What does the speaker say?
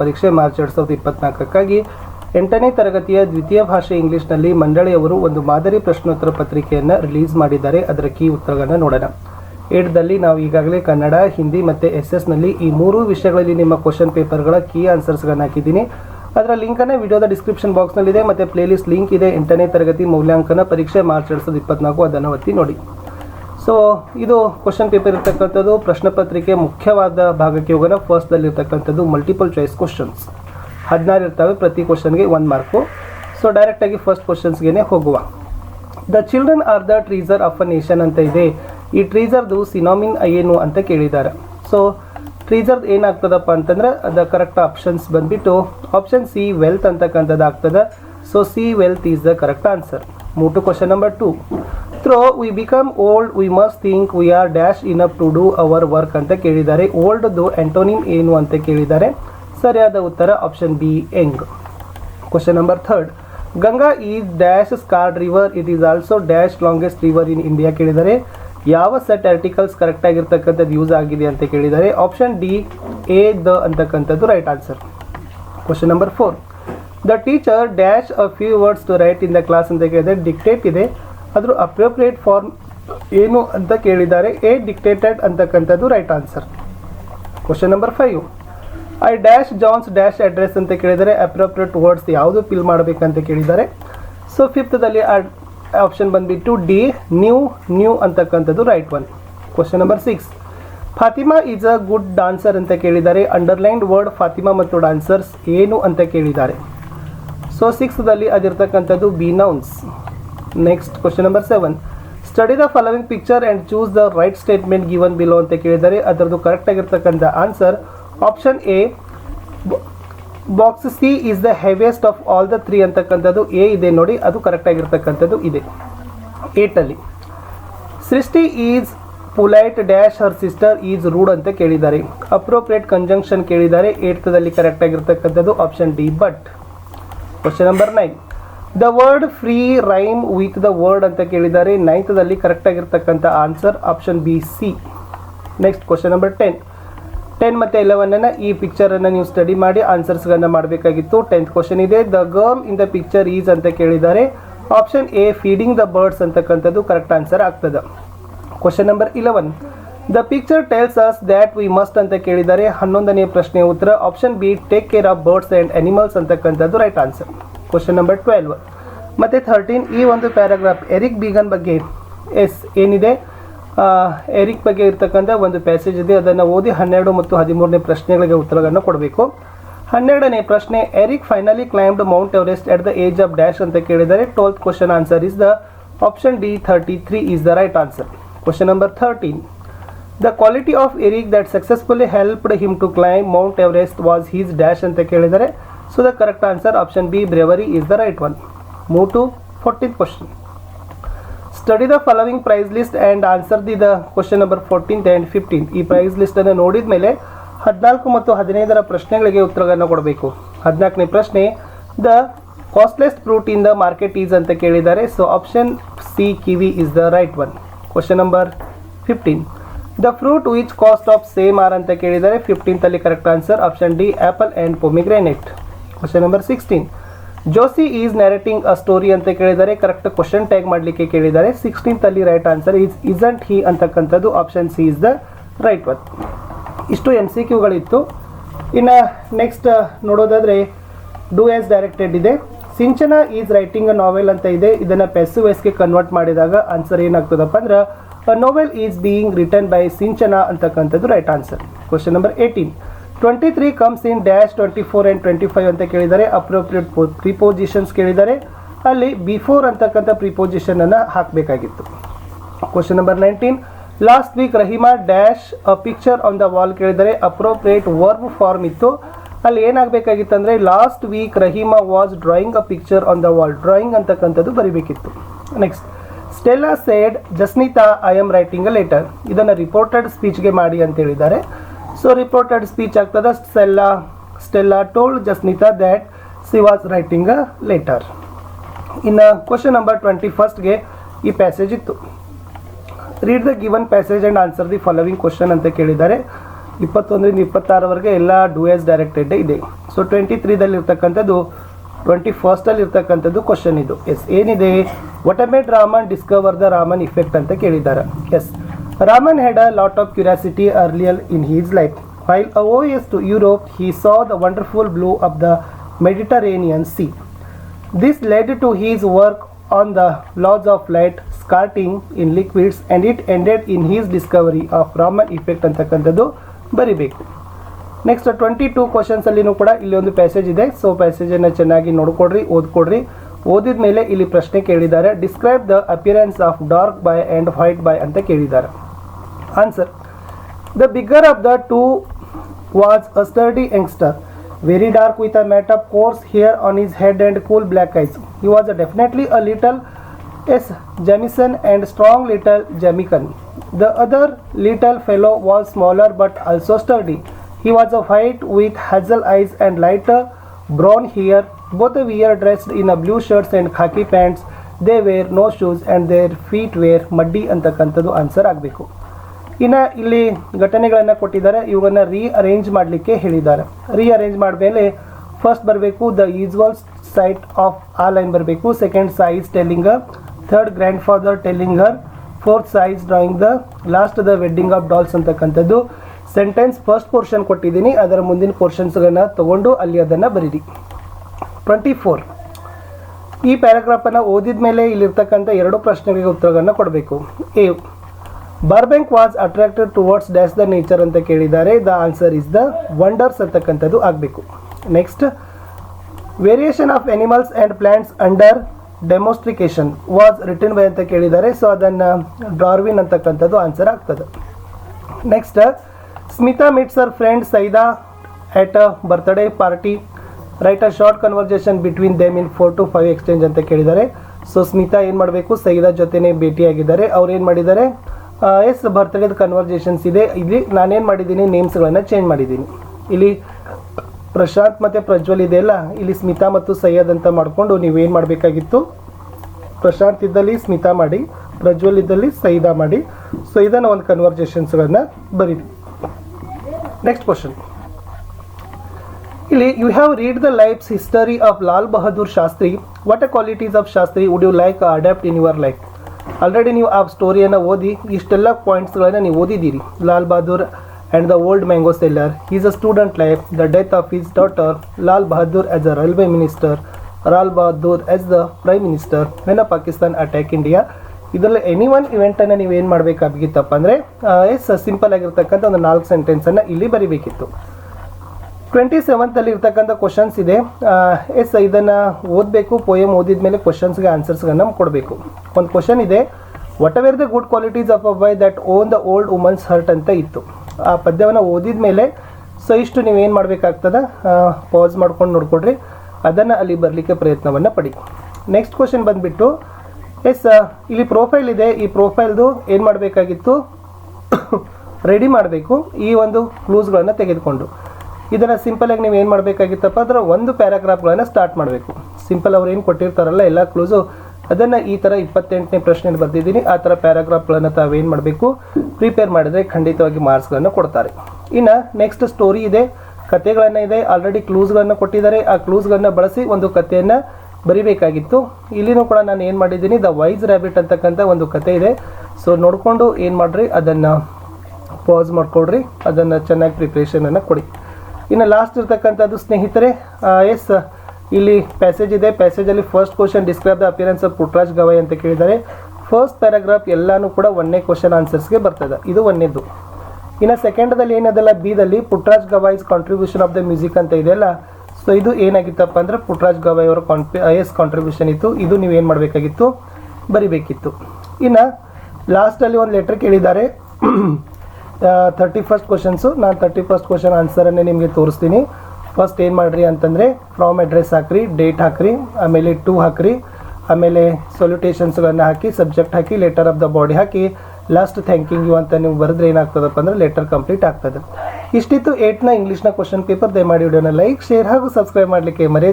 ಪರೀಕ್ಷೆ ಮಾರ್ಚ್ ಎರಡು ಸಾವಿರದ ಇಪ್ಪತ್ನಾಲ್ಕಕ್ಕಾಗಿ ಎಂಟನೇ ತರಗತಿಯ ದ್ವಿತೀಯ ಭಾಷೆ ಇಂಗ್ಲಿಷ್ನಲ್ಲಿ ಮಂಡಳಿಯವರು ಒಂದು ಮಾದರಿ ಪ್ರಶ್ನೋತ್ತರ ಪತ್ರಿಕೆಯನ್ನು ರಿಲೀಸ್ ಮಾಡಿದ್ದಾರೆ. ಅದರ ಕೀ ಉತ್ತರಗಳನ್ನು ನೋಡೋಣ. ಏಡ್ದಲ್ಲಿ ನಾವು ಈಗಾಗಲೇ ಕನ್ನಡ, ಹಿಂದಿ ಮತ್ತು ಎಸ್ ಎಸ್ನಲ್ಲಿ ಈ ಮೂರು ವಿಷಯಗಳಲ್ಲಿ ನಿಮ್ಮ ಕ್ವಶನ್ ಪೇಪರ್ಗಳ ಕೀ ಆನ್ಸರ್ಸ್ಗಳನ್ನು ಹಾಕಿದ್ದೀನಿ. ಅದರ ಲಿಂಕನ್ನು ವಿಡಿಯೋದ ಡಿಸ್ಕ್ರಿಪ್ಷನ್ ಬಾಕ್ಸ್ನಲ್ಲಿದೆ. ಮತ್ತು ಪ್ಲೇಲಿಸ್ಟ್ ಲಿಂಕ್ ಇದೆ. ಎಂಟನೇ ತರಗತಿ ಮೌಲ್ಯಾಂಕನ ಪರೀಕ್ಷೆ ಮಾರ್ಚ್ ಎರಡು ಸಾವಿರದ ಇಪ್ಪತ್ನಾಲ್ಕು ಅದನ್ನು ಒತ್ತಿ ನೋಡಿ. ಸೊ ಇದು ಕ್ವಶನ್ ಪೇಪರ್ ಇರ್ತಕ್ಕಂಥದ್ದು ಪ್ರಶ್ನೆ ಪತ್ರಿಕೆ ಮುಖ್ಯವಾದ ಭಾಗಕ್ಕೆ ಹೋಗೋಣ. ಫಸ್ಟ್ದಲ್ಲಿ ಇರ್ತಕ್ಕಂಥದ್ದು ಮಲ್ಟಿಪಲ್ ಚಾಯ್ಸ್ ಕ್ವಶನ್ಸ್ ಹದಿನಾರು ಇರ್ತವೆ, ಪ್ರತಿ ಕ್ವಶನ್ಗೆ ಒಂದು ಮಾರ್ಕು ಸೊ ಡೈರೆಕ್ಟಾಗಿ ಫಸ್ಟ್ ಕ್ವಶನ್ಸ್ಗೆ ಹೋಗುವ. The children are the treasure of a nation ಅಂತ ಇದೆ. ಈ ಟ್ರೀಸರ್ದು ಸಿನಾಮಿನ್ ಏನು ಅಂತ ಕೇಳಿದ್ದಾರೆ. ಸೊ ಟ್ರೀಸರ್ ಏನಾಗ್ತದಪ್ಪ ಅಂತಂದ್ರೆ, ಅದ ಕರೆಕ್ಟ್ ಆಪ್ಷನ್ಸ್ ಬಂದ್ಬಿಟ್ಟು ಆಪ್ಷನ್ ಸಿ ವೆಲ್ತ್ ಅಂತಕ್ಕಂಥದ್ದು ಆಗ್ತದೆ so C wealth is the correct answer ಮೂರು to question number two though we become old we must think we are dash enough to do our work ಅಂತ ಕೇಳಿದ್ದಾರೆ. ಓಲ್ಡ್ದು antonym ಏನು ಅಂತ ಕೇಳಿದ್ದಾರೆ. ಸರಿಯಾದ ಉತ್ತರ option B young question number third Ganga is dash sacred river it is also dash longest river in India ಕೇಳಿದರೆ ಯಾವ ಸೆಟ್ ಆರ್ಟಿಕಲ್ಸ್ ಕರೆಕ್ಟ್ ಆಗಿರ್ತಕ್ಕಂಥದ್ದು ಯೂಸ್ ಆಗಿದೆ ಅಂತ ಕೇಳಿದರೆ ಆಪ್ಷನ್ ಡಿ ಎ ದ ಅಂತಕ್ಕಂಥದ್ದು right answer question number four the teacher dash a few words to write in the class ಅಂತ ಕೇಳಿದರೆ dictate ಇದೆ. ಅದ್ರ ಅಪ್ರೋಪ್ರಿಯೇಟ್ ಫಾರ್ಮ್ ಏನು ಅಂತ ಕೇಳಿದ್ದಾರೆ ಎ ಡಿಕ್ಟೇಟೆಡ್ ಅಂತಕ್ಕಂಥದ್ದು right answer question number five I dash John's dash address ಅಂತ ಕೇಳಿದರೆ ಅಪ್ರೋಪ್ರಿಯೇಟ್ ವರ್ಡ್ಸ್ ಯಾವುದು ಫಿಲ್ ಮಾಡಬೇಕಂತ ಕೇಳಿದ್ದಾರೆ. ಸೊ ಫಿಫ್ತ್ದಲ್ಲಿ ಆಪ್ಷನ್ ಬಂದ್ಬಿಟ್ಟು ಡಿ ನ್ಯೂ ನ್ಯೂ ಅಂತಕ್ಕಂಥದ್ದು right one question number six Fatima is a good dancer ಅಂತ ಕೇಳಿದ್ದಾರೆ. ಅಂಡರ್ಲೈನ್ಡ್ ವರ್ಡ್ ಫಾತಿಮಾ ಮತ್ತು ಡಾನ್ಸರ್ಸ್ ಏನು ಅಂತ ಕೇಳಿದ್ದಾರೆ. ಸೊ ಸಿಕ್ಸ್ದಲ್ಲಿ ಅದಿರ್ತಕ್ಕಂಥದ್ದು B nouns next question number seven study the following picture and choose the right statement given below ಅಂತ ಕೇಳಿದರೆ ಅದರದ್ದು ಕರೆಕ್ಟ್ ಆಗಿರ್ತಕ್ಕಂಥ answer option A box C is the heaviest of all the three ಅಂತಕ್ಕಂಥದ್ದು. A ಇದೆ ನೋಡಿ, ಅದು correct ಆಗಿರ್ತಕ್ಕಂಥದ್ದು ಇದೆ. ಏಟಲ್ಲಿ Srishti is polite dash, her sister is rude ಅಂತ ಕೇಳಿದ್ದಾರೆ. ಅಪ್ರೋಪ್ರಿಯೇಟ್ ಕಂಜಂಕ್ಷನ್ ಕೇಳಿದ್ದಾರೆ. ಏಟ್ತದಲ್ಲಿ ಕರೆಕ್ಟ್ ಆಗಿರ್ತಕ್ಕಂಥದ್ದು option D but question number nine the word free rhyme with the word ಅಂತ ಕೇಳಿದ್ದಾರೆ ನೈನ್ತದಲ್ಲಿ ಕರೆಕ್ಟ್ ಆಗಿರ್ತಕ್ಕಂಥ answer option B C next question number ten ten ಮತ್ತು ಎಲೆವನ್ನ ಈ ಪಿಕ್ಚರನ್ನು ನೀವು ಸ್ಟಡಿ ಮಾಡಿ ಆನ್ಸರ್ಸ್ಗಳನ್ನು ಮಾಡಬೇಕಾಗಿತ್ತು. ಟೆಂತ್ ಕ್ವಶನ್ ಇದೆ. The girl in the picture is ಅಂತ ಕೇಳಿದ್ದಾರೆ option A feeding the birds ಅಂತಕ್ಕಂಥದ್ದು ಕರೆಕ್ಟ್ ಆನ್ಸರ್ ಆಗ್ತದೆ. Question number eleven the picture tells us that we must ಅಂತ ಕೇಳಿದ್ದಾರೆ ಹನ್ನೊಂದನೇ ಪ್ರಶ್ನೆಯ ಉತ್ತರ option B take care of birds and animals ಅಂತಕ್ಕಂಥದ್ದು right answer question number twelve ಮತ್ತು ಥರ್ಟೀನ್ ಈ ಒಂದು ಪ್ಯಾರಾಗ್ರಾಫ್ ಎರಿಕ್ ಬೀಗನ್ ಬಗ್ಗೆ ಎಸ್ ಏನಿದೆ? ಎರಿಕ್ ಬಗ್ಗೆ ಇರ್ತಕ್ಕಂಥ ಒಂದು ಪ್ಯಾಸೇಜ್ ಇದೆ. ಅದನ್ನು ಓದಿ ಹನ್ನೆರಡು ಮತ್ತು ಹದಿಮೂರನೇ ಪ್ರಶ್ನೆಗಳಿಗೆ ಉತ್ತರಗಳನ್ನು ಕೊಡಬೇಕು. ಹನ್ನೆರಡನೇ ಪ್ರಶ್ನೆ Eric finally climbed Mount Everest at the age of dash ಅಂತ ಕೇಳಿದರೆ twelfth question answer is the option D thirty three is the right answer question number thirteen the quality of Eric that successfully helped him to climb Mount Everest was his dash ಅಂತ ಕೇಳಿದರೆ so the correct answer option B bravery is the right one ಮೂ to fourteen question study the following price list and answer the the question number fourteenth and fifteen ಈ price ಲಿಸ್ಟನ್ನು ನೋಡಿದ ಮೇಲೆ ಹದಿನಾಲ್ಕು ಮತ್ತು ಹದಿನೈದರ ಪ್ರಶ್ನೆಗಳಿಗೆ ಉತ್ತರಗಳನ್ನು ಕೊಡಬೇಕು. ಹದಿನಾಲ್ಕನೇ ಪ್ರಶ್ನೆ the costliest fruit in the market is ಅಂತ ಕೇಳಿದ್ದಾರೆ. So option C kiwi is the right one question number fifteen the fruit which cost of same are ಅಂತ ಕೇಳಿದ್ದಾರೆ. ಫಿಫ್ಟೀನ್ತಲ್ಲಿ correct answer option D apple and pomegranate question number sixteen Josie is narrating a story ಅಂತ ಕೇಳಿದರೆ correct question tag ಮಾಡಲಿಕ್ಕೆ ಕೇಳಿದ್ದಾರೆ ಸಿಕ್ಸ್ಟೀನ್ತಲ್ಲಿ right answer is isn't he ಅಂತಕ್ಕಂಥದ್ದು option C is the right one ಇಷ್ಟು M C ಕ್ಯೂಗಳಿತ್ತು ಇನ್ನು next ನೋಡೋದಾದರೆ do as directed ಇದೆ. ಸಿಂಚನ ಈಸ್ ರೈಟಿಂಗ್ ಅ ನಾವೆಲ್ ಅಂತ ಇದೆ. ಇದನ್ನು ಪೆಸ್ಸು ವೈಸ್ಗೆ ಕನ್ವರ್ಟ್ ಮಾಡಿದಾಗ ಆನ್ಸರ್ ಏನಾಗ್ತದಪ್ಪ ಅಂದ್ರೆ novel is being return by Sinchana ಅಂತಕ್ಕಂಥದ್ದು right answer question number eighteen twenty three comes in dash twenty four and twenty five ಅಂತ ಕೇಳಿದ್ದಾರೆ ಅಪ್ರೋಪ್ರಿಯೇಟ್ ಪ್ರಿಪೋಸಿಷನ್ಸ್ ಕೇಳಿದ್ದಾರೆ ಅಲ್ಲಿ ಬಿಫೋರ್ ಅಂತಕ್ಕಂಥ ಪ್ರಿಪೋಸಿಷನನ್ನು ಹಾಕಬೇಕಾಗಿತ್ತು. Question number nineteen last week Rahima dash a picture on the wall ಕೇಳಿದರೆ appropriate verb form ಇತ್ತು. ಅಲ್ಲಿ ಏನಾಗಬೇಕಾಗಿತ್ತು ಅಂದರೆ last week Rahima was drawing a picture on the wall drawing ಅಂತಕ್ಕಂಥದ್ದು ಬರಿಬೇಕಿತ್ತು. Next Stella said Jasnita I am writing a letter ಇದನ್ನು reported ಸ್ಪೀಚ್ಗೆ ಮಾಡಿ ಅಂತ ಹೇಳಿದ್ದಾರೆ. ಸೊ ರಿಪೋರ್ಟೆಡ್ ಸ್ಪೀಚ್ ಆಗ್ತದೆ. Stella Stella told Jasnita that she was writing a letter ಇನ್ನು question number twenty ಫಸ್ಟ್ಗೆ ಈ ಪ್ಯಾಸೇಜ್ ಇತ್ತು. Read the given passage and answer the following question ಅಂತ ಕೇಳಿದ್ದಾರೆ. ಇಪ್ಪತ್ತೊಂದರಿಂದ ಇಪ್ಪತ್ತಾರವರೆಗೆ ಎಲ್ಲ ಡೂ ಎಸ್ ಡೈರೆಕ್ಟೆಡ್ ಇದೆ. ಸೊ ಟ್ವೆಂಟಿ ತ್ರೀದಲ್ಲಿ ಇರ್ತಕ್ಕಂಥದ್ದು ಟ್ವೆಂಟಿ ಫಸ್ಟಲ್ಲಿ ಇರ್ತಕ್ಕಂಥದ್ದು ಕ್ವಶನ್ ಇದು. ಎಸ್ ಏನಿದೆ? What made Raman discover the Raman effect ಅಂತ ಕೇಳಿದ್ದಾರೆ. Yes Raman had a lot of curiosity earlier in his life While away to Europe, he saw the wonderful blue of the Mediterranean Sea. This led to his work on the laws of light scattering in liquids and it ended in his discovery of Raman effect ಅಂತಕ್ಕಂಥದ್ದು ಬರಿಬೇಕು next twenty two questions ಅಲ್ಲಿನೂ ಕೂಡ ಇಲ್ಲಿ ಒಂದು passage ಇದೆ so ಪ್ಯಾಸೇಜನ್ನು ಚೆನ್ನಾಗಿ ನೋಡ್ಕೊಡ್ರಿ ಓದ್ಕೊಡ್ರಿ ಓದಿದ ಮೇಲೆ ಇಲ್ಲಿ ಪ್ರಶ್ನೆ ಕೇಳಿದ್ದಾರೆ describe the appearance of dark boy and white boy ಅಂತ ಕೇಳಿದ್ದಾರೆ Answer The bigger of the two was a sturdy youngster, very dark with a mat of coarse hair on his head and cool black eyes. He was definitely a little S. Jamison and strong little Jamaican. The other little fellow was smaller but also sturdy. He was a white with hazel eyes and lighter brown hair. Both were dressed in a blue shirts and khaki pants. They wear no shoes and their feet were muddy ಅಂತಕ್ಕಂಥದ್ದು answer ಆಗಬೇಕು ಇನ್ನು ಇಲ್ಲಿ ಘಟನೆಗಳನ್ನು ಕೊಟ್ಟಿದ್ದಾರೆ ಇವುಗಳನ್ನ ರೀ arrange ಮಾಡಲಿಕ್ಕೆ ಹೇಳಿದ್ದಾರೆ. ರೀ ಅರೇಂಜ್ ಮಾಡಮೇಲೆ ಫಸ್ಟ್ ಬರಬೇಕು the usual sight of a line ಬರಬೇಕು second size telling third grandfather telling her fourth size drawing the last the wedding of dolls ಅಂತಕ್ಕಂಥದ್ದು. ಸೆಂಟೆನ್ಸ್ ಫಸ್ಟ್ ಪೋರ್ಷನ್ ಕೊಟ್ಟಿದ್ದೀನಿ, ಅದರ ಮುಂದಿನ ಪೋರ್ಷನ್ಸ್ಗಳನ್ನು ತಗೊಂಡು ಅಲ್ಲಿ ಅದನ್ನು ಬರೀರಿ. ಟ್ವೆಂಟಿ ಫೋರ್ ಈ ಪ್ಯಾರಾಗ್ರಾಫನ್ನು ಓದಿದ ಮೇಲೆ ಇಲ್ಲಿರ್ತಕ್ಕಂಥ ಎರಡು ಪ್ರಶ್ನೆಗಳಿಗೆ ಉತ್ತರಗಳನ್ನು ಕೊಡಬೇಕು. A ಬಾರ್ಬೆಂಕ್ was attracted towards dash the nature ಅಂತ ಕೇಳಿದ್ದಾರೆ. The answer is the wonders ಅಂತಕ್ಕಂಥದ್ದು ಆಗಬೇಕು. Next variation of animals and plants under domestication was return by ಅಂತ ಕೇಳಿದ್ದಾರೆ. ಸೊ ಅದನ್ನು ಡಾರ್ವಿನ್ ಅಂತಕ್ಕಂಥದ್ದು ಆನ್ಸರ್ ಆಗ್ತದೆ. Next Smita meets her friend Saida at a birthday party write a short conversation between them in four to five exchange ಅಂತ ಕೇಳಿದ್ದಾರೆ. So Smita ಏನು ಮಾಡಬೇಕು? ಸೈದಾ ಜೊತೆನೇ ಭೇಟಿಯಾಗಿದ್ದಾರೆ. ಅವ್ರು ಏನು ಮಾಡಿದ್ದಾರೆ? ಎಸ್ ಬರ್ತಡೇದ ಕನ್ವರ್ಜೇಷನ್ಸ್ ಇದೆ. ಇಲ್ಲಿ ನಾನೇನು ಮಾಡಿದ್ದೀನಿ ನೇಮ್ಸ್ಗಳನ್ನು ಚೇಂಜ್ ಮಾಡಿದ್ದೀನಿ. ಇಲ್ಲಿ ಪ್ರಶಾಂತ್ ಮತ್ತು ಪ್ರಜ್ವಲ್ ಇದೆಯಲ್ಲ ಇಲ್ಲಿ ಸ್ಮಿತಾ ಮತ್ತು ಸೈಯದ್ ಅಂತ ಮಾಡಿಕೊಂಡು ನೀವೇನು ಮಾಡಬೇಕಾಗಿತ್ತು? ಪ್ರಶಾಂತ್ ಇದ್ದಲ್ಲಿ ಸ್ಮಿತಾ ಮಾಡಿ, ಪ್ರಜ್ವಲ್ ಇದ್ದಲ್ಲಿ ಸೈದಾ ಮಾಡಿ. ಸೊ ಇದನ್ನು ಒಂದು ಕನ್ವರ್ಜೇಷನ್ಸ್ಗಳನ್ನು ಬರೀರಿ. ನೆಕ್ಸ್ಟ್ ಕ್ವಶನ್ ಇಲ್ಲಿ you have read the life's history of Lal Bahadur Shastri what a qualities of Shastri would you like adapt in your life already ನೀವು ಆ ಸ್ಟೋರಿಯನ್ನು ಓದಿ, ಇಷ್ಟೆಲ್ಲ ಪಾಯಿಂಟ್ಸ್ಗಳನ್ನು ನೀವು ಓದಿದ್ದೀರಿ. Lal Bahadur and the old mango seller is a student life the death of his daughter Lal Bahadur as a railway minister Lal Bahadur as the prime minister when a Pakistan attack India ಇದರಲ್ಲಿ any one ಇವೆಂಟನ್ನು ನೀವು ಏನು ಮಾಡಬೇಕಾಗಿತ್ತಪ್ಪ ಅಂದರೆ S simple ಆಗಿರ್ತಕ್ಕಂಥ ಒಂದು ನಾಲ್ಕು ಸೆಂಟೆನ್ಸನ್ನು ಇಲ್ಲಿ ಬರಿಬೇಕಿತ್ತು. Twenty ಸೆವೆಂತಲ್ಲಿ ಇರ್ತಕ್ಕಂಥ ಕ್ವಶನ್ಸ್ ಇದೆ. ಎಸ್, ಇದನ್ನು ಓದಬೇಕು ಪೋಯಮ್ ಓದಿದ ಮೇಲೆ ಕ್ವಶನ್ಸ್ಗೆ ಆನ್ಸರ್ಸ್ಗಳನ್ನು ಕೊಡಬೇಕು. ಒಂದು ಕ್ವಶನ್ ಇದೆ. What ever the good qualities of a boy that won the old woman's heart ಅಂತ ಇತ್ತು. ಆ ಪದ್ಯವನ್ನು ಓದಿದ ಮೇಲೆ ಸೊ, ಇಷ್ಟು ನೀವೇನು ಮಾಡಬೇಕಾಗ್ತದ? ಪಾಸ್ ಮಾಡ್ಕೊಂಡು ನೋಡ್ಕೊಡ್ರಿ ಅದನ್ನು ಅಲ್ಲಿ ಬರಲಿಕ್ಕೆ ಪ್ರಯತ್ನವನ್ನು ಪಡಿ. ನೆಕ್ಸ್ಟ್ ಕ್ವಶನ್ ಬಂದುಬಿಟ್ಟು, ಎಸ್ ಇಲ್ಲಿ ಪ್ರೊಫೈಲ್ ಇದೆ. ಈ ಪ್ರೊಫೈಲ್ದು ಏನು ಮಾಡಬೇಕಾಗಿತ್ತು? ರೆಡಿ ಮಾಡಬೇಕು. ಈ ಒಂದು ಕ್ಲೂಸ್ಗಳನ್ನು ತೆಗೆದುಕೊಂಡು. ಇದನ್ನು ಸಿಂಪಲಾಗಿ ನೀವು ಏನು ಮಾಡಬೇಕಾಗಿತ್ತಪ್ಪ? ಅಂದ್ರೆ ಒಂದು ಪ್ಯಾರಾಗ್ರಾಫ್ಗಳನ್ನು ಸ್ಟಾರ್ಟ್ ಮಾಡಬೇಕು. ಸಿಂಪಲ್ ಅವ್ರು ಏನು ಕೊಟ್ಟಿರ್ತಾರಲ್ಲ, ಎಲ್ಲ ಕ್ಲೂಸು ಅದನ್ನು ಈ ಥರ ಇಪ್ಪತ್ತೆಂಟನೇ ಪ್ರಶ್ನೆ ಬರ್ದಿದ್ದೀನಿ. ಆ ಥರ ಪ್ಯಾರಾಗ್ರಾಫ್ಗಳನ್ನು ತಾವೇನು ಮಾಡಬೇಕು? ಪ್ರಿಪೇರ್ ಮಾಡಿದರೆ ಖಂಡಿತವಾಗಿ ಮಾರ್ಕ್ಸ್ಗಳನ್ನು ಕೊಡ್ತಾರೆ. ಇನ್ನು ನೆಕ್ಸ್ಟ್ ಸ್ಟೋರಿ ಇದೆ, ಕಥೆಗಳನ್ನು ಇದೆ. ಆಲ್ರೆಡಿ ಕ್ಲೂಸ್ಗಳನ್ನು ಕೊಟ್ಟಿದ್ದಾರೆ. ಆ ಕ್ಲೂಸ್ಗಳನ್ನು ಬಳಸಿ ಒಂದು ಕಥೆಯನ್ನು ಬರಿಬೇಕಾಗಿತ್ತು. ಇಲ್ಲಿನೂ ಕೂಡ ನಾನು ಏನು ಮಾಡಿದ್ದೀನಿ? ದ ವೈಸ್ ರ್ಯಾಬಿಟ್ ಅಂತಕ್ಕಂಥ ಒಂದು ಕತೆ ಇದೆ. ಸೊ ನೋಡಿಕೊಂಡು ಏನು ಮಾಡಿರಿ? ಅದನ್ನು ಪಾಸ್ ಮಾಡಿಕೊಡ್ರಿ ಅದನ್ನು ಚೆನ್ನಾಗಿ ಪ್ರಿಪ್ರೇಷನನ್ನು ಕೊಡಿ. ಇನ್ನು ಲಾಸ್ಟ್ ಇರ್ತಕ್ಕಂಥದ್ದು ಸ್ನೇಹಿತರೆ ಎಸ್ ಇಲ್ಲಿ ಪ್ಯಾಸೇಜ್ ಇದೆ. ಪ್ಯಾಸೇಜಲ್ಲಿ first question describe the appearance of Puttaraj Gavai ಅಂತ ಕೇಳಿದ್ದಾರೆ. ಫಸ್ಟ್ ಪ್ಯಾರಾಗ್ರಾಫ್ ಎಲ್ಲನೂ ಕೂಡ ಒಂದನೇ ಕ್ವಶನ್ ಆನ್ಸರ್ಸ್ಗೆ ಬರ್ತದೆ. ಇದು ಒಂದನೇದು ಇನ್ನು ಸೆಕೆಂಡದಲ್ಲಿ ಏನದಲ್ಲ? ಬಿದಲ್ಲಿ Puttaraj Gavai's contribution of the music ಅಂತ ಇದೆಯಲ್ಲ ಸೊ ಇದು ಏನಾಗಿತ್ತಪ್ಪ ಅಂದ್ರೆ ಪುಟ್ರಾಜ್ ಗವಾಯ್ ಅವರ ಕಾಂಟ್ರಿ ಎಸ್ ಕಾಂಟ್ರಿಬ್ಯೂಷನ್ ಇತ್ತು. ಇದು ನೀವೇನು ಮಾಡಬೇಕಾಗಿತ್ತು? ಬರಿಬೇಕಿತ್ತು. ಇನ್ನು ಲಾಸ್ಟಲ್ಲಿ ಒಂದು ಲೆಟ್ರ್ ಕೇಳಿದ್ದಾರೆ. ತರ್ಟಿ ಫಸ್ಟ್ ಕ್ವಶನ್ಸು ನಾನು ತರ್ಟಿ ಫಸ್ಟ್ ಕ್ವಶನ್ ಆನ್ಸರನ್ನೇ ನಿಮಗೆ ತೋರಿಸ್ತೀನಿ. ಫಸ್ಟ್ ಏನು ಮಾಡಿರಿ ಅಂತಂದರೆ ಫ್ರಾಮ್ ಅಡ್ರೆಸ್ ಹಾಕ್ರಿ ಡೇಟ್ ಹಾಕ್ರಿ, ಆಮೇಲೆ ಟು ಹಾಕ್ರಿ, ಆಮೇಲೆ ಸೊಲ್ಯೂಟೇಷನ್ಸ್ಗಳನ್ನು ಹಾಕಿ ಸಬ್ಜೆಕ್ಟ್ ಹಾಕಿ ಲೆಟರ್ ಆಫ್ ದ ಬಾಡಿ ಹಾಕಿ ಲಾಸ್ಟ್ ಥ್ಯಾಂಕಿಂಗ್ ಯು ಅಂತ ನೀವು ಬರೆದ್ರೆ ಏನಾಗ್ತದಪ್ಪ ಅಂದರೆ ಲೆಟರ್ ಕಂಪ್ಲೀಟ್ ಆಗ್ತದೆ. ಇಷ್ಟಿತ್ತು ಏಟ್ನ ಇಂಗ್ಲೀಷ್ನ ಕ್ವಶನ್ ಪೇಪರ್ ದಯಮಾಡಿ ವಿಡಿಯೋನ ಲೈಕ್ ಶೇರ್ ಹಾಗೂ ಸಬ್ಸ್ಕ್ರೈಬ್ ಮಾಡಲಿಕ್ಕೆ ಮರೆಯದೆ